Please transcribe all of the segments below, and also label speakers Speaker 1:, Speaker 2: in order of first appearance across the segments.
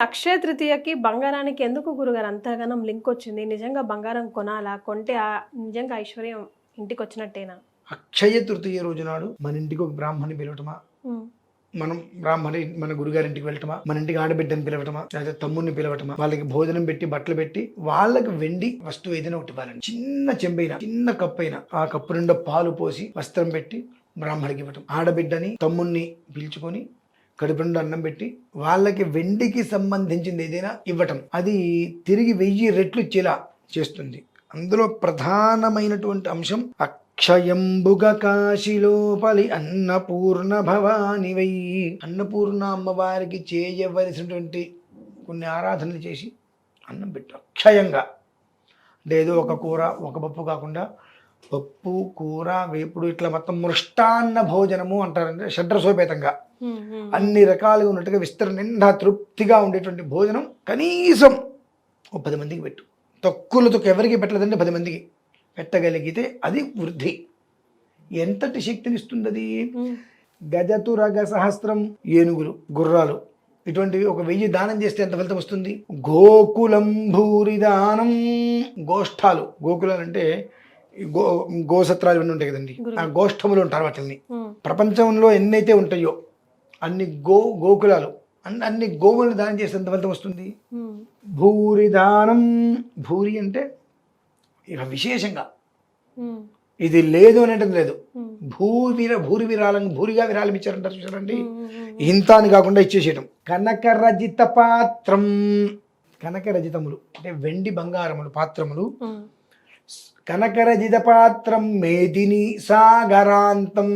Speaker 1: అక్షయ తృతీయకి బంగారానికి ఎందుకు గురుగారు అంతగానం లింక్ వచ్చింది? నిజంగా బంగారం కొనాలా? కొంటే ఆ నిజంగా ఐశ్వర్యం ఇంటికి వచ్చినట్టేనా
Speaker 2: అక్షయ తృతీయ రోజు నాడు మన ఇంటికి ఒక బ్రాహ్మణి పిలవటమా? మనం బ్రాహ్మణి మన గురుగారింటికి వెళ్ళటమా? మన ఇంటికి ఆడబిడ్డని పిలవటమా? లేదా తమ్ముడిని పిలవటమా? వాళ్ళకి భోజనం పెట్టి బట్టలు పెట్టి వాళ్ళకి వెండి వస్తువు ఏదైనా ఒకటి ఇవ్వాలండి. చిన్న చెంబైన చిన్న కప్పు అయినా ఆ కప్పు నిండా పాలు పోసి వస్త్రం పెట్టి బ్రాహ్మడికి ఇవ్వటం. ఆడబిడ్డని తమ్ముణ్ణి పిలుచుకొని కడుపు నుండి అన్నం పెట్టి వాళ్ళకి వెండికి సంబంధించింది ఏదైనా ఇవ్వటం. అది తిరిగి వెయ్యి రెట్లు ఇచ్చేలా చేస్తుంది. అందులో ప్రధానమైనటువంటి అంశం అక్షయంబుగ కాశిలోపలి అన్నపూర్ణ భవాని వెయ్యి అన్నపూర్ణ అమ్మవారికి చేయవలసినటువంటి కొన్ని ఆరాధనలు చేసి అన్నం పెట్టు. అక్షయంగా. అంటే ఏదో ఒక కూర ఒక పప్పు కాకుండా పప్పు కూర వేపుడు ఇట్లా మొత్తం మృష్టాన్న భోజనము అంటారంటే షడ్రసోపేతంగా. అన్ని రకాలుగా ఉన్నట్టుగా విస్తరణ నిండా తృప్తిగా ఉండేటువంటి భోజనం కనీసం ఒక పది మందికి పెట్టు. తక్కువలో తక్కువ ఎవరికి పెట్టలేదంటే పది మందికి పెట్టగలిగితే అది వృద్ధి. ఎంతటి శక్తినిస్తుంది అది
Speaker 1: ఉమ్,
Speaker 2: గజతురగ సహస్రం ఏనుగులు గుర్రాలు ఇటువంటివి ఒక వెయ్యి దానం చేస్తే ఎంత ఫలితం వస్తుంది? గోకులం భూరి దానం. గోష్ఠాలు. గోకులాలు అంటే గో గోసత్రాలు ఇవన్నీ ఉంటాయి కదండి. ఆ గోష్ఠములు ఉంటారు వాటిని ప్రపంచంలో ఎన్నైతే ఉంటాయో అన్ని గో గోకులాలు అన్ని అన్ని గోవులను దానం చేస్తే ఎంత ఫలితం వస్తుంది. భూరి దానం భూరి అంటే ఇక విశేషంగా. ఇది లేదు అనేటిది లేదు. భూవిర భూరి విరాళం భూరిగా విరాళం ఇచ్చారంటారు చూసారండి? ఇంత అని కాకుండా ఇచ్చేసేయటం. కనక రజిత పాత్రం. కనక రజితములు అంటే వెండి బంగారములు పాత్రములు. కనకరజిత పాత్రం మేదిని సాగరాంతం.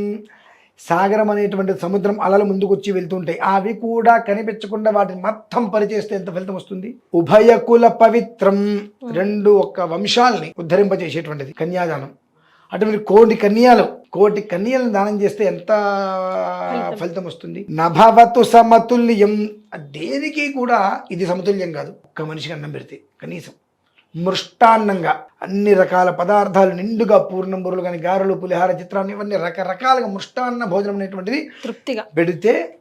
Speaker 2: సాగరం అనేటువంటి సముద్రం అలలు ముందుకు వచ్చి వెళ్తుంటాయి. అవి కూడా కనిపించకుండా వాటిని మొత్తం పరిచేస్తే ఎంత ఫలితం వస్తుంది? ఉభయకుల పవిత్రం రెండు ఒక్క వంశాలని ఉద్ధరింపజేసేటువంటిది కన్యాదానం. అటువంటి కోటి కన్యాలు కోటి కన్యలను దానం చేస్తే ఎంత ఫలితం వస్తుంది? నభవతు సమతుల్యం. దేనికి కూడా ఇది సమతుల్యం కాదు. ఒక్క మనిషికి అన్నం పెడితే కనీసం. మృష్టాన్నంగా అన్ని రకాల పదార్థాలు నిండుగా పూర్ణం బుర్రలు కానీ గారెలు పులిహార చిత్రాన్ని ఇవన్నీ రకరకాలుగా మృష్టాన్న భోజనం అనేటువంటిది
Speaker 1: తృప్తిగా.
Speaker 2: పెడితే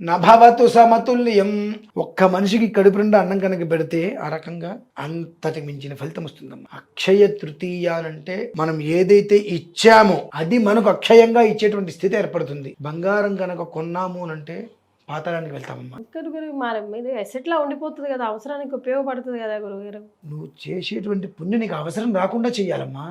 Speaker 2: నభవతు సమతుల్యం. ఒక్క మనిషికి కడుపు నిండా అన్నం కనుక పెడితే ఆ రకంగా అంతటి మించిన ఫలితం వస్తుందమ్మా. అక్షయ తృతీయ అంటే మనం ఏదైతే ఇచ్చామో అది మనకు అక్షయంగా ఇచ్చేటువంటి స్థితి ఏర్పడుతుంది. బంగారం కనుక కొన్నాము అంటే పాతాళానికి వెళ్తామమ్మా.
Speaker 1: గురుగారు మరి మీద ఎసెట్లా ఉండిపోతుంది కదా అవసరానికి ఉపయోగపడుతుంది కదా గురుగారు.
Speaker 2: నువ్వు చేసేటువంటి పుణ్యం నీకు అవసరం రాకుండా చెయ్యాలమ్మా